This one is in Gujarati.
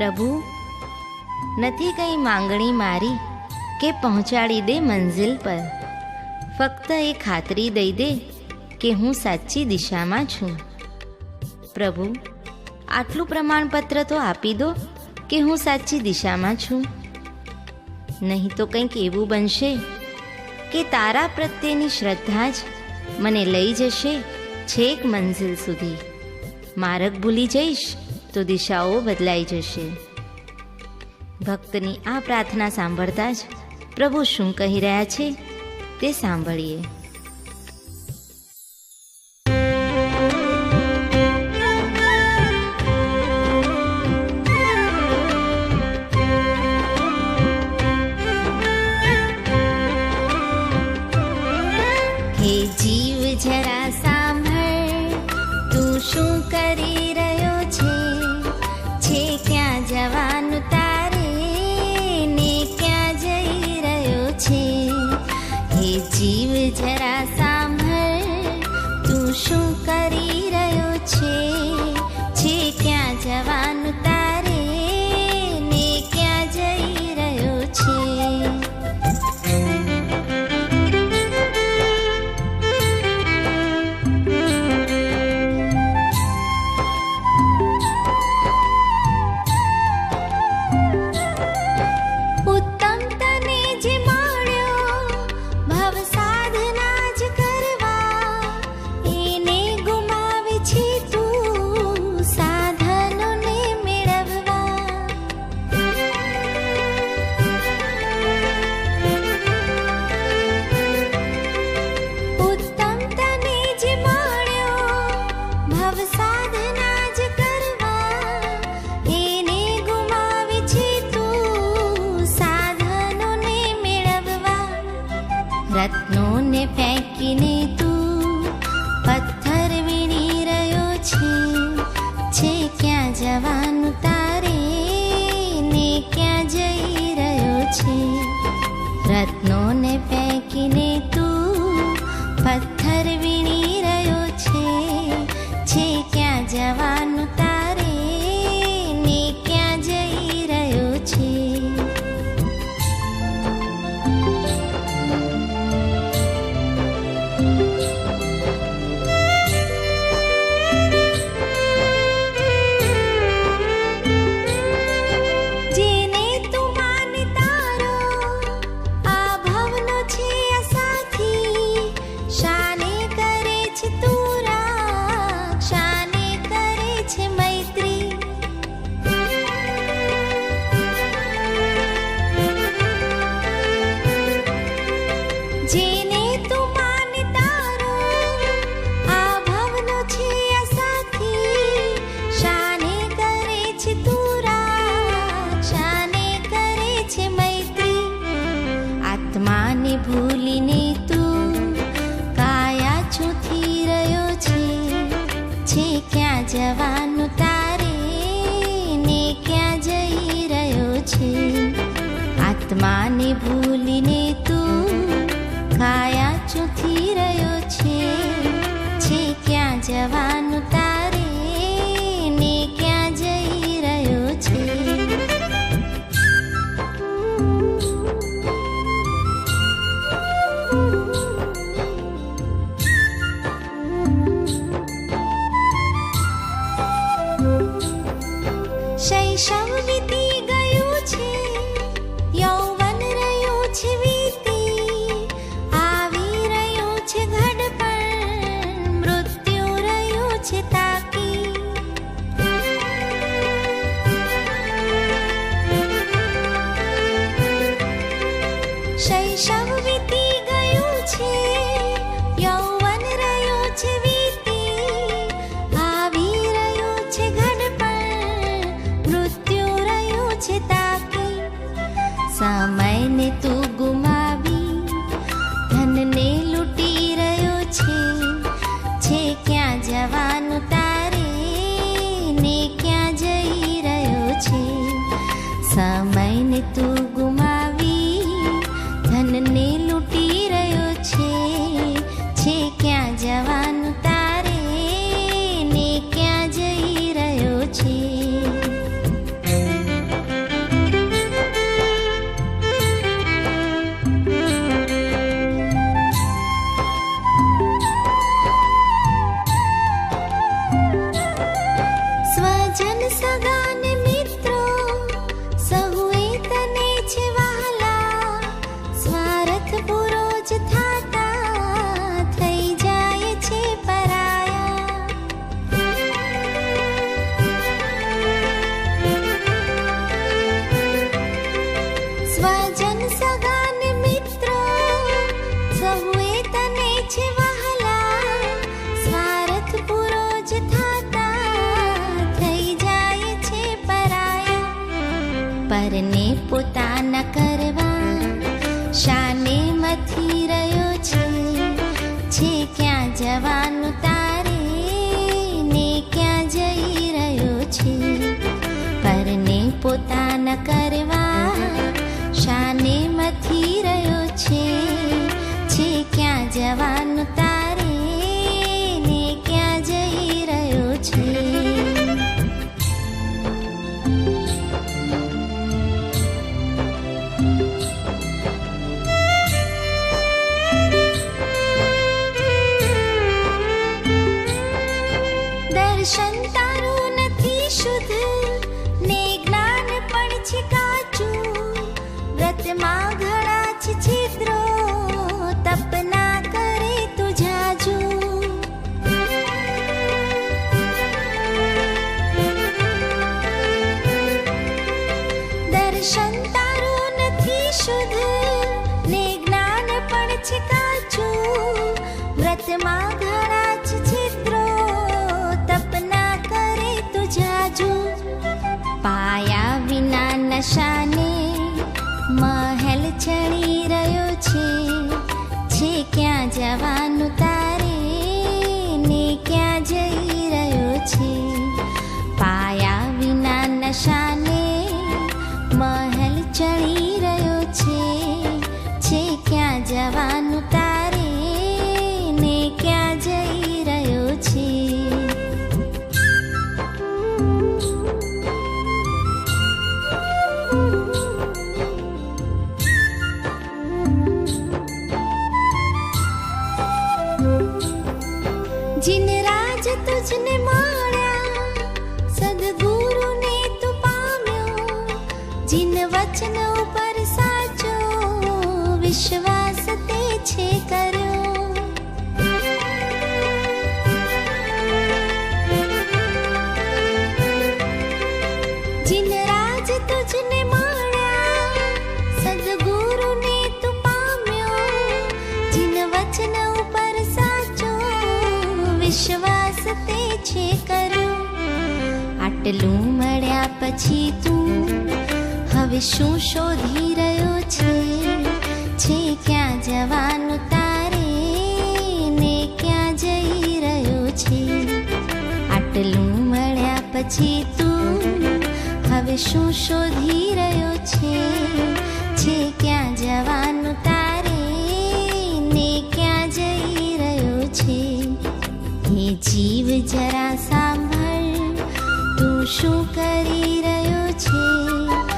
પ્રભુ, નથી કંઈ માંગણી મારી કે પહોંચાડી દે મંઝિલ પર? ફક્ત એ ખાતરી દઈ દે કે હું સાચી દિશામાં છું. પ્રભુ, આટલું પ્રમાણપત્ર તો આપી દો કે હું સાચી દિશામાં છું. નહીં તો કંઈક એવું બનશે કે તારા પ્રત્યેની શ્રદ્ધા જ મને લઈ જશે છેક મંઝિલ સુધી. માર્ગ ભૂલી જઈશ તો દિશાઓ બદલાઈ જશે. ભક્તની આ પ્રાર્થના સાંભળતા જ પ્રભુ શું કહી રહ્યા છે તે સાંભળીએ. છે ક્યાં જવાનું તારે ને ક્યાં જઈ રહ્યો છે? આત્માને ભૂલીને તું કાયા ચૂથી રહ્યો છે. છે ક્યાં જવાનું તારે 谁手里？जन सगान मित्र પરને પોતાના કરવા. શાને મથી રહ્યો છે. છે ક્યાં જવાનું તારે? ને ક્યાં જઈ રહ્યો છે? પરને પોતાના કરવા દર્શન તારું નથી શુદ્ધ. ને જ્ઞાન પણ છે કાચું. વ્રતમાં ઘણા છે છિદ્રો તપના કરે તું જાજુ. દર્શન તારું નથી શુદ્ધ. ને જ્ઞાન પણ છે કાચું. વ્રતમાં ક્યાં આટલું મળ્યા પછી તું હવે શું શોધી રહ્યો છે? છે ક્યાં જવાનું તારે? ને ક્યાં જઈ રહ્યો છે? આટલું મળ્યા પછી તું હવે શું શોધી રહ્યો છે? છે ક્યાં જવાનું તારે? ને ક્યાં જઈ રહ્યો છે? એ જીવ જરા શું કરી રહ્યો છે?